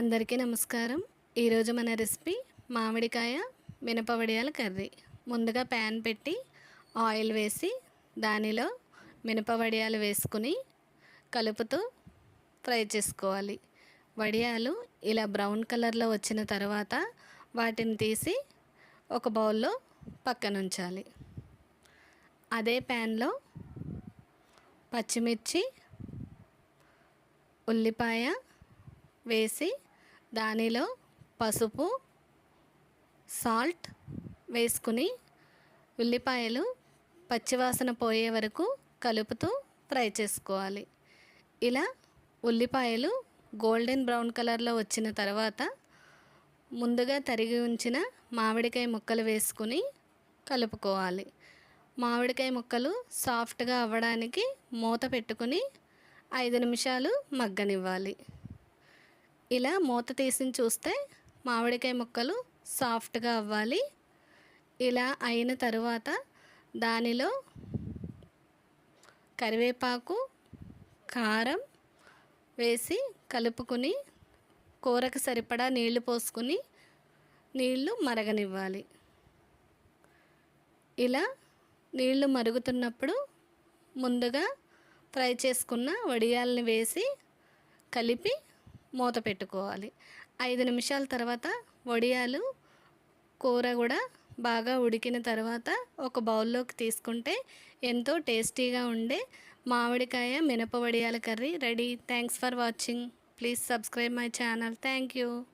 అందరికీ నమస్కారం. ఈరోజు మన రెసిపీ మామిడికాయ మినపవడియాల కర్రీ. ముందుగా ప్యాన్ పెట్టి ఆయిల్ వేసి దానిలో మినపవడియాలు వేసుకుని కలుపుతూ ఫ్రై చేసుకోవాలి. వడియాలు ఇలా బ్రౌన్ కలర్లో వచ్చిన తర్వాత వాటిని తీసి ఒక బౌల్లో పక్కనుంచాలి. అదే ప్యాన్లో పచ్చిమిర్చి ఉల్లిపాయ వేసి దానిలో పసుపు సాల్ట్ వేసుకుని ఉల్లిపాయలు పచ్చివాసన పోయే వరకు కలుపుతూ ఫ్రై చేసుకోవాలి. ఇలా ఉల్లిపాయలు గోల్డెన్ బ్రౌన్ కలర్లో వచ్చిన తర్వాత ముందుగా తరిగి ఉంచిన మామిడికాయ ముక్కలు వేసుకుని కలుపుకోవాలి. మామిడికాయ ముక్కలు సాఫ్ట్గా అవ్వడానికి మూత పెట్టుకుని ఐదు నిమిషాలు మగ్గనివ్వాలి. ఇలా మూత తీసి చూస్తే మామిడికాయ ముక్కలు సాఫ్ట్గా అవ్వాలి. ఇలా అయిన తరువాత దానిలో కరివేపాకు కారం వేసి కలుపుకుని కూరకు సరిపడా నీళ్ళు పోసుకుని నీళ్ళు మరగనివ్వాలి. ఇలా నీళ్ళు మరుగుతున్నప్పుడు ముందుగా ఫ్రై చేసుకున్న వడియాల్ని వేసి కలిపి మూత పెట్టుకోవాలి. ఐదు నిమిషాల తర్వాత వడియాలు కూర కూడా బాగా ఉడికిన తర్వాత ఒక బౌల్లోకి తీసుకుంటే ఎంతో టేస్టీగా ఉండే మామిడికాయ మినప వడియాల curry ready. Thanks for watching. Please subscribe my channel. Thank you.